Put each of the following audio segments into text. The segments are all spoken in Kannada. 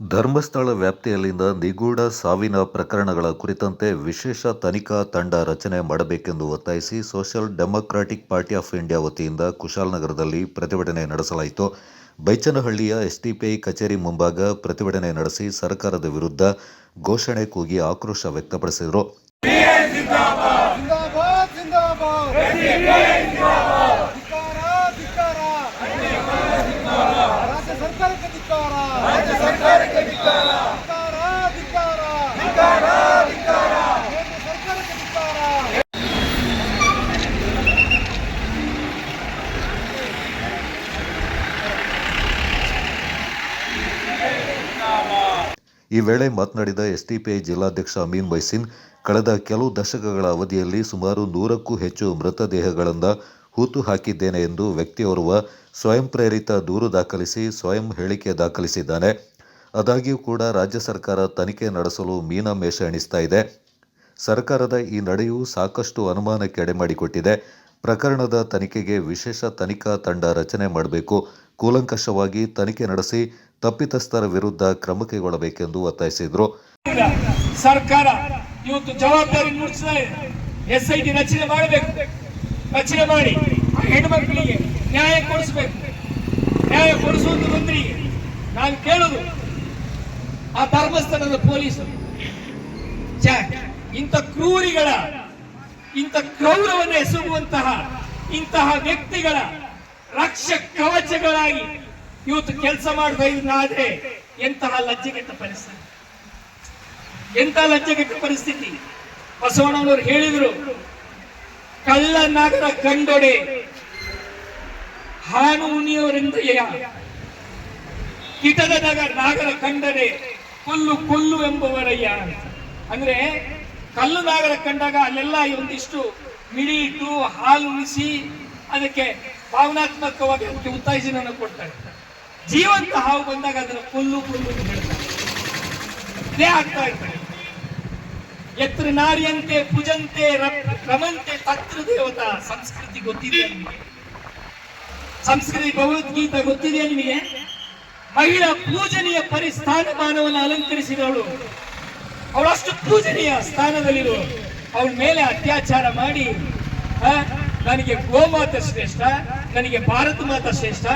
ಧರ್ಮಸ್ಥಳ ವ್ಯಾಪ್ತಿಯಲ್ಲಿನ ನಿಗೂಢ ಸಾವಿನ ಪ್ರಕರಣಗಳ ಕುರಿತಂತೆ ವಿಶೇಷ ತನಿಖಾ ತಂಡ ರಚನೆ ಮಾಡಬೇಕೆಂದು ಒತ್ತಾಯಿಸಿ social democratic party of India ವತಿಯಿಂದ ಕುಶಾಲನಗರದಲ್ಲಿ ಪ್ರತಿಭಟನೆ ನಡೆಸಲಾಯಿತು ಬೈಚನಹಳ್ಳಿಯ ಎಸ್ಡಿಪಿಐ ಕಚೇರಿ ಮುಂಭಾಗ ಪ್ರತಿಭಟನೆ ನಡೆಸಿ ಸರ್ಕಾರದ ವಿರುದ್ಧ ಘೋಷಣೆ ಕೂಗಿ ಆಕ್ರೋಶ ವ್ಯಕ್ತಪಡಿಸಿದರು ಸರ್ಕಾರಕ್ಕೆ ಈ ವೇಳೆ ಮಾತನಾಡಿದ ಎಸ್ಡಿಪಿಐ ಜಿಲ್ಲಾಧ್ಯಕ್ಷ ಅಮೀನ್ ಬೈಸಿನ್ ಕಳೆದ ಕೆಲವು ದಶಕಗಳ ಅವಧಿಯಲ್ಲಿ ಸುಮಾರು ನೂರಕ್ಕೂ ಹೆಚ್ಚು ಮೃತದೇಹಗಳನ್ನು ಹೂತು ಹಾಕಿದ್ದೇನೆ ಎಂದು ವ್ಯಕ್ತಿಯೋರ್ವ ಸ್ವಯಂ ಪ್ರೇರಿತ ದೂರು ದಾಖಲಿಸಿ ಸ್ವಯಂ ಹೇಳಿಕೆ ದಾಖಲಿಸಿದ್ದಾನೆ. ಆದಾಗ್ಯೂ ಕೂಡ ರಾಜ್ಯ ಸರ್ಕಾರ ತನಿಖೆ ನಡೆಸಲು ಮೀನಮೇಷ ಎಣಿಸ್ತಾ ಇದೆ. ಸರ್ಕಾರದ ಈ ನಡೆಯು ಸಾಕಷ್ಟು ಅನುಮಾನಕ್ಕೆ ಎಡೆಮಾಡಿಕೊಟ್ಟಿದೆ ಪ್ರಕರಣದ ತನಿಖೆಗೆ ವಿಶೇಷ ತನಿಖಾ ತಂಡ ರಚನೆ ಮಾಡಬೇಕು. ಕೂಲಂಕಷವಾಗಿ ತನಿಖೆ ನಡೆಸಿ ತಪ್ಪಿತಸ್ಥರ ವಿರುದ್ಧ ಕ್ರಮ ಕೈಗೊಳ್ಳಬೇಕೆಂದು ಒತ್ತಾಯಿಸಿದರು. ಸರ್ಕಾರ ಇವತ್ತು ಜವಾಬ್ದಾರಿ ಎಸ್ ಐ ಟಿ ರಚನೆ ಮಾಡಬೇಕು. ರಚನೆ ಮಾಡಿ ಹೆಣ್ಮಕ್ಳಿಗೆ ನ್ಯಾಯ ಕೊಡಿಸ್ಬೇಕು. ನ್ಯಾಯ ಕೊಡಿಸುವಂತ ಮಂತ್ರಿಗೆ ನಾನು ಕೇಳುದು ಆ ಧರ್ಮಸ್ಥಳದ ಪೊಲೀಸರು. ಇಂಥ ಕ್ರೂರಿಗಳ, ಇಂಥ ಕ್ರೌರವನ್ನು ಎಸಗುವಂತಹ ಇಂತಹ ವ್ಯಕ್ತಿಗಳ ರಕ್ಷ ಕವಚಗಳಾಗಿ ಇವತ್ತು ಕೆಲಸ ಮಾಡ್ತಾ ಇದ್ದಾದ್ರೆ ಎಂತಹ ಲಜ್ಜೆಗೆಟ್ಟ ಪರಿಸ್ಥಿತಿ. ಎಂತ ಲಜ್ಜೆಗೆಟ್ಟ ಪರಿಸ್ಥಿತಿ? ಬಸವಣ್ಣನವರು ಹೇಳಿದ್ರು, ಕಳ್ಳ ನಗರ ಕಂಡೊಡೆ ಹಾನು ಮುನಿಯವರಿಂದ ಕಿಟದ ನಗರ ನಾಗರ ಕಂಡರೆ ಕೊಲ್ಲು ಕೊಲ್ಲು ಎಂಬುವರಯ್ಯ ಅಂತ. ಅಂದ್ರೆ ಕಲ್ಲು ನಾಗರ ಕಂಡಾಗ ಅಲ್ಲೆಲ್ಲ ಒಂದಿಷ್ಟು ಮಿಡಿ ಇಟ್ಟು ಹಾಲು ಉಳಿಸಿ ಅದಕ್ಕೆ ಭಾವನಾತ್ಮಕವಾಗಿ ಅದಕ್ಕೆ ಉತ್ತೇಜನ ಕೊಡ್ತಾರೆ. ಜೀವಂತ ಹಾವು ಬಂದಾಗ ಅದನ್ನ ಕೊಲ್ಲು ಕೊಲ್ಲು ಹೇಳ್ತಾರೆ. ಆಗ್ತಾ ಇರ್ತಾರೆ ಎತ್ರ ನಾರಿಯಂತೆ ಪುಜಂತೆ ರಮಂತೆ ತತ್ರ ದೇವತಾ ಸಂಸ್ಕೃತಿ ಗೊತ್ತಿದೆ ಸಂಸ್ಕೃತಿ ಭಗವದ್ಗೀತ ಗೊತ್ತಿದೆಯಾ ನಿಮಗೆ? ಮಹಿಳಾ ಪೂಜನೀಯ ಪರಿಸ್ಥಾನಮಾನವನ್ನು ಅಲಂಕರಿಸಿದವಳು. ಅವಳಷ್ಟು ಪೂಜನೀಯ ಸ್ಥಾನದಲ್ಲಿರು. ಅವಳ ಮೇಲೆ ಅತ್ಯಾಚಾರ ಮಾಡಿ ನನಗೆ ಗೋಮಾತ ಶ್ರೇಷ್ಠ, ನನಗೆ ಭಾರತ ಮಾತ ಶ್ರೇಷ್ಠ,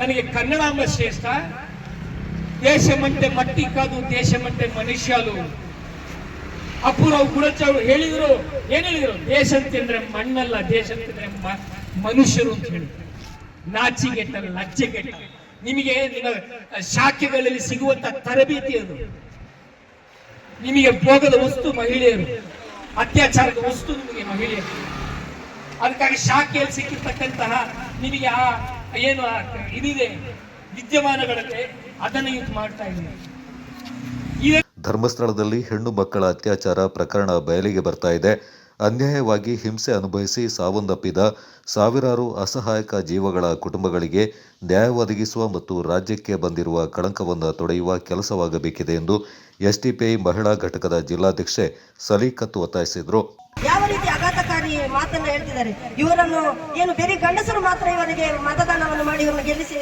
ನನಗೆ ಕನ್ನಡಾಂಬ ಶ್ರೇಷ್ಠ. ದೇಶಮಂಟೆ ಮಟ್ಟಿ ಕಾದು ದೇಶಮಂಟೆ ಮನುಷ್ಯಲು ಅಪೂರ್ವ ಗುಡಚವರು ಹೇಳಿದ್ರು. ಏನ್ ಹೇಳಿದ್ರು? ದೇಶ ಅಂತಂದ್ರೆ ಮಣ್ಣಲ್ಲ, ದೇಶ ಅಂತಂದ್ರೆ ಮನುಷ್ಯರು ಅಂತ ಹೇಳಿದ್ರು. ನಾಚಿಗೆಟ್ಟ ಲಜ್ಜೆಗೆಟ್ಟ ನಿಮಗೆ ನಿಮ್ಮ ಶಾಖೆಗಳಲ್ಲಿ ಸಿಗುವಂತ ತರಬೇತಿ ಅದು ನಿಮಗೆ ಭೋಗದ ವಸ್ತು ಮಹಿಳೆಯರು, ಅತ್ಯಾಚಾರದ ವಸ್ತು ನಿಮಗೆ ಮಹಿಳೆಯರು. ಅದಕ್ಕಾಗಿ ಶಾಖೆಯಲ್ಲಿ ಸಿಕ್ಕಿರ್ತಕ್ಕಂತಹ ನಿಮಗೆ ಆ ಏನು ಇದಿದೆ ವಿದ್ಯಮಾನಗಳಲ್ಲಿ ಅದನ್ನು ಯೂಸ್ ಮಾಡ್ತಾ ಇದ್ದೀನಿ. ಇದೇ ಧರ್ಮಸ್ಥಳದಲ್ಲಿ ಹೆಣ್ಣು ಮಕ್ಕಳ ಅತ್ಯಾಚಾರ ಪ್ರಕರಣ ಬಯಲಿಗೆ ಬರ್ತಾ ಇದೆ. ಅನ್ಯಾಯವಾಗಿ ಹಿಂಸೆ ಅನುಭವಿಸಿ ಸಾವನ್ನಪ್ಪಿದ ಸಾವಿರಾರು ಅಸಹಾಯಕ ಜೀವಗಳ ಕುಟುಂಬಗಳಿಗೆ ನ್ಯಾಯ ಒದಗಿಸುವ ಮತ್ತು ರಾಜ್ಯಕ್ಕೆ ಬಂದಿರುವ ಕಳಂಕವನ್ನು ತೊಡೆಯುವ ಕೆಲಸವಾಗಬೇಕಿದೆ ಎಂದು ಎಸ್ಟಿಪಿಐ ಮಹಿಳಾ ಘಟಕದ ಜಿಲ್ಲಾಧ್ಯಕ್ಷೆ ಸಲೀಕತ್ ಒತ್ತಾಯಿಸಿದರು. ಯಾವ ರೀತಿ ಆಘಾತಕಾರಿ ಮಾತನ್ನ ಹೇಳ್ತಿದ್ದಾರೆ? ಇವರನ್ನು ಏನು ಬೇರೆ ಗಂಡಸರು ಮಾತ್ರ ಇವರಿಗೆ ಮತದಾನವನ್ನು ಮಾಡಿ ಇವರನ್ನು ಗೆಲ್ಲಿಸಿ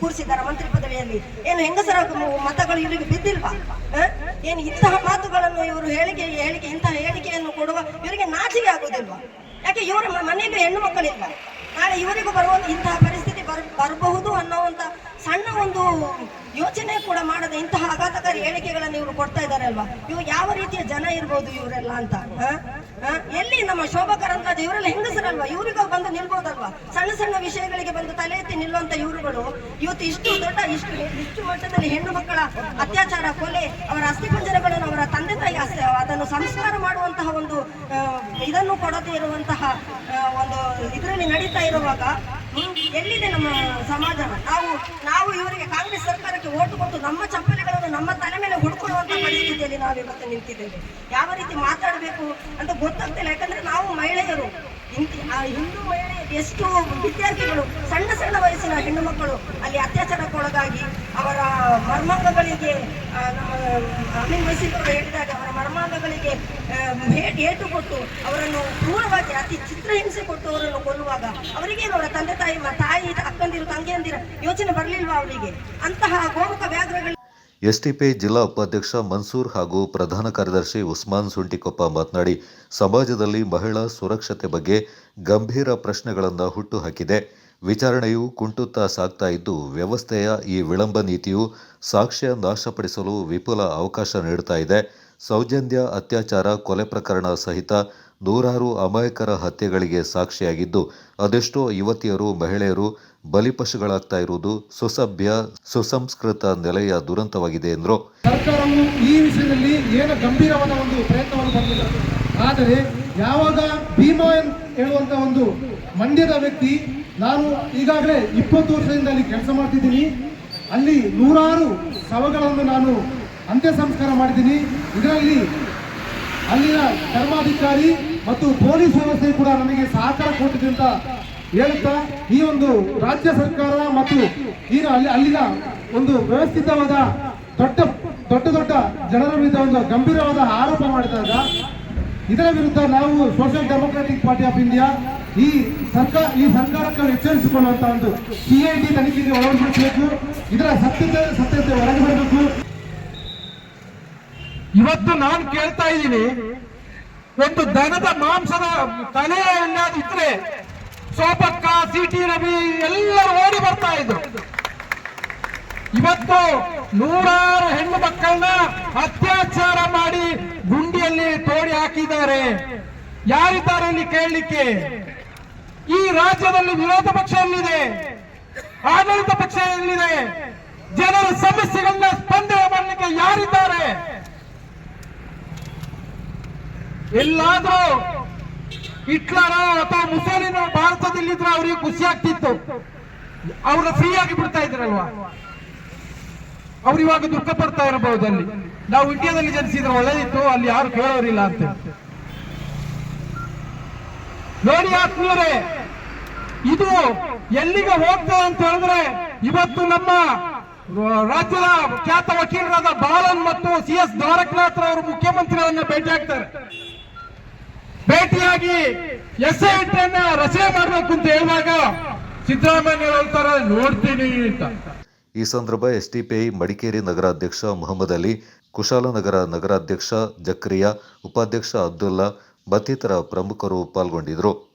ಕೂರಿಸಿದ್ದಾರೆ ಮಂತ್ರಿ ಪದವಿಯಲ್ಲಿ. ಏನು ಹೆಂಗಸರ ಮತಗಳು ಇವರಿಗೆ ಬಿದ್ದಿಲ್ವಾ? ಏನು ಇಂತಹ ಮಾತುಗಳನ್ನು ಇವರು ಹೇಳಿಕೆ ಹೇಳಿಕೆ ಇಂತಹ ಹೇಳಿಕೆಯನ್ನು ಕೊಡುವ ನಾಚಿಕೆ ಆಗುದಿಲ್ವಾ? ಯಾಕೆ ಇವರ ಮನೆಯಲ್ಲೂ ಹೆಣ್ಣು ಮಕ್ಕಳಿಲ್ಲ ನಾಳೆ ಇವರಿಗೂ ಬರುವ ಇಂತಹ ಪರಿಸ್ಥಿತಿ ಬರ್ ಬರಬಹುದು ಅನ್ನೋವಂತ ಸಣ್ಣ ಒಂದು ಯೋಚನೆ ಕೂಡ ಮಾಡದೆ ಇಂತಹ ಆಘಾತಕಾರಿ ಹೇಳಿಕೆಗಳನ್ನು ಇವರು ಕೊಡ್ತಾ ಇದ್ದಾರೆ ಅಲ್ವಾ? ಇವು ಯಾವ ರೀತಿಯ ಜನ ಇರ್ಬೋದು ಇವರೆಲ್ಲ ಅಂತ? ಎಲ್ಲಿ ನಮ್ಮ ಶೋಭಾ ಕರಂದ್ಲಾಜೆ ಇವರೆಲ್ಲ ಹೆಂಗಸರಲ್ವಾ? ಇವರಿಗೂ ಬಂದು ನಿಲ್ಬೋದಲ್ವಾ? ಸಣ್ಣ ಸಣ್ಣ ವಿಷಯಗಳಿಗೆ ಬಂದು ತಲೆ ಎತ್ತಿ ನಿಲ್ಲುವಂತ ಇವರುಗಳು ಇವತ್ತು ಇಷ್ಟು ದೊಡ್ಡ, ಇಷ್ಟು ಇಷ್ಟು ಮಟ್ಟದಲ್ಲಿ ಹೆಣ್ಣು ಮಕ್ಕಳ ಅತ್ಯಾಚಾರ, ಕೊಲೆ, ಅವರ ಅಸ್ಥಿಪಂಜರಗಳನ್ನು ಅವರ ತಂದೆ ತಾಯಿ ಅಸ್ತಿ- ಅದನ್ನು ಸಂಸ್ಕಾರ ಮಾಡುವಂತಹ ಒಂದು ಇದನ್ನು ಕೊಡದೇ ಇರುವಂತಹ ಒಂದು ಇದರಲ್ಲಿ ನಡೀತಾ ಇರುವಾಗ ಎಲ್ಲಿದೆ ನಮ್ಮ ಸಮಾಜ ನಾವು ನಾವು ಇವರಿಗೆ ಕಾಂಗ್ರೆಸ್ ಸರ್ಕಾರಕ್ಕೆ ಓಟು ಕೊಟ್ಟು ನಮ್ಮ ಚಪ್ಪಲಿಗಳನ್ನು ನಮ್ಮ ತಲೆ ಮೇಲೆ ಹುಡ್ಕೊಳ್ಳುವಂತಹ ಪರಿಸ್ಥಿತಿಯಲ್ಲಿ ನಾವು ಇವತ್ತು ನಿಂತಿದ್ದೇವೆ. ಯಾವ ರೀತಿ ಮಾತಾಡಬೇಕು ಅಂತ ಗೊತ್ತಾಗ್ತಿಲ್ಲ, ಯಾಕಂದ್ರೆ ನಾವು ಮಹಿಳೆಯರು. ಹಿಂದೂ ಮಹಿಳೆ ಎಷ್ಟು ವಿದ್ಯಾರ್ಥಿಗಳು, ಸಣ್ಣ ಸಣ್ಣ ವಯಸ್ಸಿನ ಹೆಣ್ಣು ಮಕ್ಕಳು ಅಲ್ಲಿ ಅತ್ಯಾಚಾರಕ್ಕೊಳಗಾಗಿ ಅವರ ಮರ್ಮಾಂಗಗಳಿಗೆ ಅಮೀನ್ ಹೇಳಿದಾಗ ಅವರ ಮರ್ಮಾಂಗಗಳಿಗೆ ಏಟು ಕೊಟ್ಟು ಅವರನ್ನು ಕ್ರೂರವಾಗಿ ಅತಿ ಚಿತ್ರಹಿಂಸೆ ಕೊಟ್ಟು ಅವರನ್ನು ಕೊಲ್ಲುವಾಗ ಅವರಿಗೇನು ಅವರ ತಂದೆ ತಾಯಿ ತಾಯಿ, ಅಕ್ಕಂದಿರು, ತಂಗಿಯಂದಿರ ಯೋಚನೆ ಬರಲಿಲ್ವಾ ಅವರಿಗೆ? ಅಂತಹ ಗೋಮುಖ ವ್ಯಾಘ್ರಗಳು ಎಸ್ಟಿಪಿ ಜಿಲ್ಲಾ ಉಪಾಧ್ಯಕ್ಷ ಮನ್ಸೂರ್ ಹಾಗೂ ಪ್ರಧಾನ ಕಾರ್ಯದರ್ಶಿ ಉಸ್ಮಾನ್ ಸುಂಟಿಕೊಪ್ಪ ಮಾತನಾಡಿ, ಸಮಾಜದಲ್ಲಿ ಮಹಿಳಾ ಸುರಕ್ಷತೆ ಬಗ್ಗೆ ಗಂಭೀರ ಪ್ರಶ್ನೆಗಳನ್ನು ಹುಟ್ಟುಹಾಕಿದೆ ವಿಚಾರಣೆಯು ಕುಂಟುತ್ತಾ ಸಾಗ್ತಾ ಇದ್ದು, ವ್ಯವಸ್ಥೆಯ ಈ ವಿಳಂಬ ನೀತಿಯು ಸಾಕ್ಷ್ಯ ನಾಶಪಡಿಸಲು ವಿಪುಲ ಅವಕಾಶ ನೀಡ್ತಾ ಇದೆ. ಸೌಜನ್ಯ ಅತ್ಯಾಚಾರ, ಕೊಲೆ ಪ್ರಕರಣ ಸಹಿತ ನೂರಾರು ಅಮಾಯಕರ ಹತ್ಯೆಗಳಿಗೆ ಸಾಕ್ಷಿಯಾಗಿದ್ದು, ಅದೆಷ್ಟೋ ಯುವತಿಯರು, ಮಹಿಳೆಯರು ಬಲಿಪಶುಗಳಾಗ್ತಾ ಇರುವುದು ಸುಸಭ್ಯ, ಸುಸಂಸ್ಕೃತ ನೆಲೆಯ ದುರಂತವಾಗಿದೆ ಎಂದರು. ಸರ್ಕಾರವು ಈ ವಿಷಯದಲ್ಲಿ ಏನು ಗಂಭೀರವಾದ ಒಂದು ಪ್ರಯತ್ನವನ್ನು ಮಾಡಿಲ್ಲ ಆದರೆ, ಯಾವಾಗ ಭೀಮಾ ಹೇಳುವಂತಹ ಹೇಳುವಂತ ಒಂದು ಮಂಡ್ಯದ ವ್ಯಕ್ತಿ ನಾನು ಈಗಾಗಲೇ ಇಪ್ಪತ್ತು ವರ್ಷದಿಂದ ಅಲ್ಲಿ ಕೆಲಸ ಮಾಡ್ತಿದ್ದೀನಿ. ಅಲ್ಲಿ ನೂರಾರು ಶವಗಳನ್ನು ನಾನು ಅಂತ್ಯ ಸಂಸ್ಕಾರ ಮಾಡಿದ್ದೀನಿ. ಇದರಲ್ಲಿ ಅಲ್ಲಿನ ಧರ್ಮಾಧಿಕಾರಿ ಮತ್ತು ಪೊಲೀಸ್ ವ್ಯವಸ್ಥೆ ಕೂಡ ನನಗೆ ಸಹಕಾರ ಕೊಟ್ಟಿದೆ ಅಂತ ಹೇಳುತ್ತಾ, ಈ ಒಂದು ರಾಜ್ಯ ಸರ್ಕಾರ ಮತ್ತು ಈಗ ಅಲ್ಲಿ, ಅಲ್ಲಿನ ಒಂದು ವ್ಯವಸ್ಥಿತವಾದ ದೊಡ್ಡ ದೊಡ್ಡ ದೊಡ್ಡ ಜನರ ವಿರುದ್ಧ ಒಂದು ಗಂಭೀರವಾದ ಆರೋಪ ಮಾಡಿದಾಗ, ಇದರ ವಿರುದ್ಧ ನಾವು social democratic party of India ಈ ಸರ್ಕಾರ ಈ ಸರ್ಕಾರಕ್ಕೆ ಎಚ್ಚರಿಸಿಕೊಳ್ಳುವಂತ ಒಂದು ಸಿಐಡಿ ತನಿಖೆಗೆ ಒಳಪಡಿಸಬೇಕು. ಇದರ ಸತ್ಯತೆ ಸತ್ಯತೆ ಹೊರಗೆ ಬರಬೇಕು. ಇವತ್ತು ನಾನು ಕೇಳ್ತಾ ಇದ್ದೀನಿ, ಒಂದು ದನದ ಮಾಂಸದ ತಲೆ ಇದ್ರೆ ಸೋಪಕ್ಕ ಸಿಟಿ ರವಿ ಎಲ್ಲರೂ ಓಡಿ ಬರ್ತಾ ಇದ್ರು. ಇವತ್ತು ನೂರಾರು ಹೆಣ್ಣು ಮಕ್ಕಳನ್ನ ಅತ್ಯಾಚಾರ ಮಾಡಿ ಗುಂಡಿಯಲ್ಲಿ ತೋಡಿ ಹಾಕಿದ್ದಾರೆ. ಯಾರಿದ್ದಾರೆ ಇಲ್ಲಿ ಕೇಳಲಿಕ್ಕೆ? ಈ ರಾಜ್ಯದಲ್ಲಿ ವಿರೋಧ ಪಕ್ಷ ಎಲ್ಲಿದೆ? ಆಡಳಿತ ಪಕ್ಷ ಎಲ್ಲಿದೆ? ಜನರ ಸಮಸ್ಯೆಗಳನ್ನ ಸ್ಪಂದನೆ ಮಾಡಲಿಕ್ಕೆ ಯಾರಿದ್ದಾರೆ? ಎಲ್ಲಾದ್ರೂ ಹಿಟ್ಲರ ಅಥವಾ ಮುಸೋಲಿನ ಭಾರತದಲ್ಲಿದ್ರೆ ಅವರಿಗೆ ಖುಷಿ ಆಗ್ತಿತ್ತು. ಅವ್ರನ್ನ ಫ್ರೀ ಆಗಿ ಬಿಡ್ತಾ ಇದ್ರಲ್ವಾ? ಅವ್ರು ಇವಾಗ ದುಃಖ ಪಡ್ತಾ ಇರಬಹುದು ಅಲ್ಲಿ ನಾವು ಇಂಡಿಯಾದಲ್ಲಿ ಜನಿಸಿದ್ರೆ ಒಳ್ಳೆದಿತ್ತು, ಅಲ್ಲಿ ಯಾರು ಕೇಳೋರಿಲ್ಲ ಅಂತ. ನೋಡಿ ಆತ್ಮೀಯರೇ, ಇದು ಎಲ್ಲಿಗೆ ಹೋಗ್ತದೆ ಅಂತ ಹೇಳಿದ್ರೆ ಇವತ್ತು ನಮ್ಮ ರಾಜ್ಯದ ಖ್ಯಾತ ವಕೀಲರಾದ ಬಾಲನ್ ಮತ್ತು ಸಿ ಎಸ್ ದ್ವಾರಕನಾಥ್ ಅವರು ಮುಖ್ಯಮಂತ್ರಿಗಳನ್ನ ಭೇಟಿ ಆಗ್ತಾರೆ. ಭೇಟಿಯಾಗಿ ಎಸ್ ಐ ಟಿಯನ್ನ ರಚನೆ ಮಾಡಬೇಕು ಅಂತ ಹೇಳುವಾಗ ಸಿದ್ದರಾಮಯ್ಯ ಹೇಳ್ತಾರೆ, ನೋಡ್ತೀನಿ ಅಂತ. ಈ ಸಂದರ್ಭ ಎಸ್ಟಿಪಿಐ ಮಡಿಕೇರಿ ನಗರಾಧ್ಯಕ್ಷ ಮೊಹಮ್ಮದ್ ಅಲಿ ಕುಶಾಲನಗರ ನಗರಾಧ್ಯಕ್ಷ ಜಕ್ರಿಯಾ, ಉಪಾಧ್ಯಕ್ಷ ಅಬ್ದುಲ್ಲಾ ಮತ್ತಿತರ ಪ್ರಮುಖರು ಪಾಲ್ಗೊಂಡಿದ್ದರು.